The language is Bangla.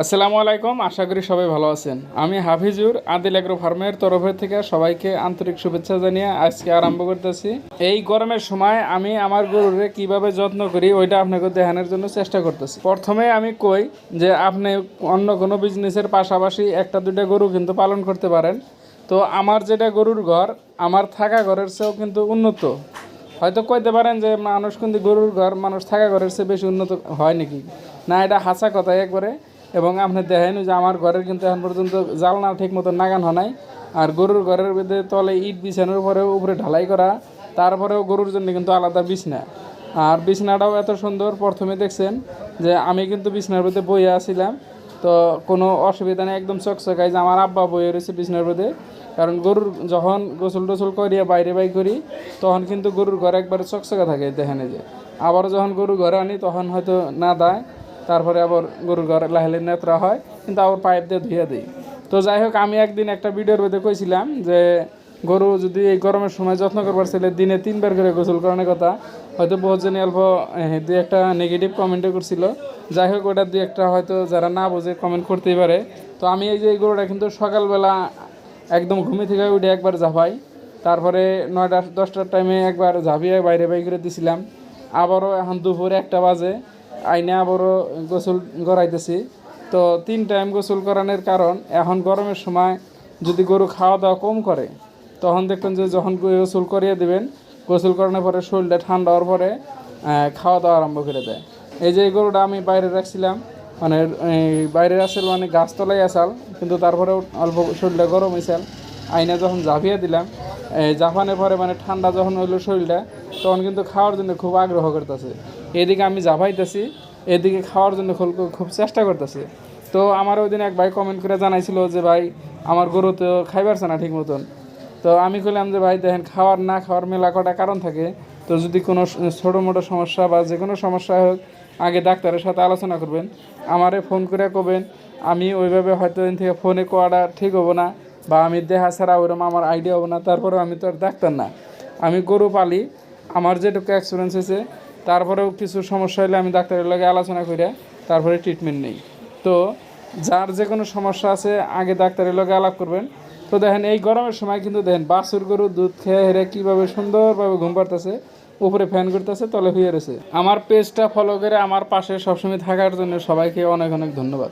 আসসালামু আলাইকুম, আশা করি সবাই ভালো আছেন। আমি হাফিজুর, আদিল এগ্রো ফার্মের তরফের থেকে সবাইকে আন্তরিক শুভেচ্ছা জানিয়ে আজকে আরম্ভ করতেছি। এই গরমের সময় আমি আমার গরুরে কীভাবে যত্ন করি, ওইটা আপনাকে দেখানোর জন্য চেষ্টা করতেছি। প্রথমে আমি কই যে আপনি অন্য কোনো বিজনেসের পাশাপাশি একটা, দুইটা গরু কিন্তু পালন করতে পারেন। তো আমার যেটা গরুর ঘর, আমার থাকা ঘরের চেয়েও কিন্তু উন্নত। হয়তো কইতে পারেন যে মানুষ কিন্তু গরুর ঘর, মানুষ থাকা ঘরের চেয়ে বেশি উন্নত হয় নাকি? না, এটা হাসা কথা একবারে। এবং আপনি দেখেন যে আমার ঘরের কিন্তু এখন পর্যন্ত জালনা ঠিক মতো নাগান হয় নাই। আর গরুর ঘরের মধ্যে তলে ইট বিছানোর পরেও উপরে ঢালাই করা, তারপরেও গরুর জন্য কিন্তু আলাদা বিছনা। আর বিছনাটাও এত সুন্দর, প্রথমে দেখছেন যে আমি কিন্তু বিছনার মধ্যে বইয়ে আসছিলাম তো কোনো অসুবিধা নেই, একদম চকচকাই যে আমার আব্বা বইয়ে রয়েছে বিছনার মধ্যে কারণ গরুর যখন গোসল টোসল করিয়া বাইরে বাই করি, তখন কিন্তু গরুর ঘরে একবারে চকচকা থাকে দেখেন যে। আবার যখন গরু ঘরে আনি, তখন হয়তো না দেয়। তারপরে আবার গরুর ঘরে লাহেলে নেত্রা হয়, কিন্তু আবার পাইপ দিয়ে ধুয়ে দিই। তো যাই হোক, আমি একদিন একটা ভিডিওর মধ্যে কইছিলাম যে গরু যদি এই গরমের সময় যত্ন করবার ছেলে দিনে তিনবার করে গোসল করানোর কথা, হয়তো বহুজনই অল্প দুই একটা নেগেটিভ কমেন্টও করছিল। যাই হোক, ওটা দুই একটা হয়তো যারা না বোঝে কমেন্ট করতেই পারে। তো আমি এই যে এই গরুটা কিন্তু সকালবেলা একদম ঘুমে থেকে উঠে একবার ঝাঁপাই। তারপরে নয়টা, দশটার টাইমে একবার ঝাঁপিয়ে বাইরে বাই করে দিছিলাম। আবারও এখন দুপুরে একটা বাজে। আইনে আবারও গোসল করাইতেছি তো তিন টাইম গোসল করানোর কারণ, এখন গরমের সময় যদি গরু খাওয়া দাওয়া কম করে, তখন দেখবেন যে যখন গোসল করিয়ে দিবেন, গোসল করানোর পরে শরীরটা ঠান্ডা হওয়ার পরে খাওয়া দাওয়া আরম্ভ করে দেয়। এই যে গরুটা আমি বাইরে রাখছিলাম মানে বাইরে আসল মানে গাছতলাই আসাল, কিন্তু তারপরেও অল্প শরীরটা গরম হয়েছিল আইনা যখন ঝাঁপিয়ে দিলাম জাপানের পরে মানে ঠান্ডা যখন হইল শরীরটা তখন কিন্তু খাওয়ার জন্য খুব আগ্রহ করতেছে। এদিকে আমি জাভাইতেছি এদিকে খাওয়ার জন্য খুব চেষ্টা করতেছে। তো আমার ওই এক ভাই কমেন্ট করে জানাইছিল যে, ভাই, আমার গরু তো খাইবারছে না ঠিক মতন। তো আমি কইলাম যে, ভাই, দেখেন, খাওয়ার না খাওয়ার মেলা কটা কারণ থাকে। তো যদি কোনো ছোটো মোটো সমস্যা বা যে কোনো সমস্যা হোক, আগে ডাক্তারের সাথে আলোচনা করবেন। আমারে ফোন করে কবেন, আমি ওইভাবে হয়তো দিন থেকে ফোনে কোয়াটা ঠিক হব না বা আমি দেহা ছাড়া ওরকম আমার আইডিয়া হব না, তারপরেও আমি তো আর ডাক্তার না। আমি গরু পালি আমার যেটুকু এক্সপিরিয়েন্স হয়েছে, তারপরেও কিছু সমস্যা হলে আমি ডাক্তারের লগে আলোচনা করে তারপরে ট্রিটমেন্ট নেই। তো যার যে কোনো সমস্যা আছে, আগে ডাক্তারের লগে আলাপ করবেন। তো দেখেন, এই গরমের সময় কিন্তু দেখেন, বাছুর গরু দুধ খেয়ে হেরে কীভাবে সুন্দরভাবে ঘুম পাড়তেছে, উপরে ফ্যান করতেছে তলে হয়ে রয়েছে। আমার পেজটা ফলো করে আমার পাশে সবসময় থাকার জন্য সবাইকে অনেক অনেক ধন্যবাদ।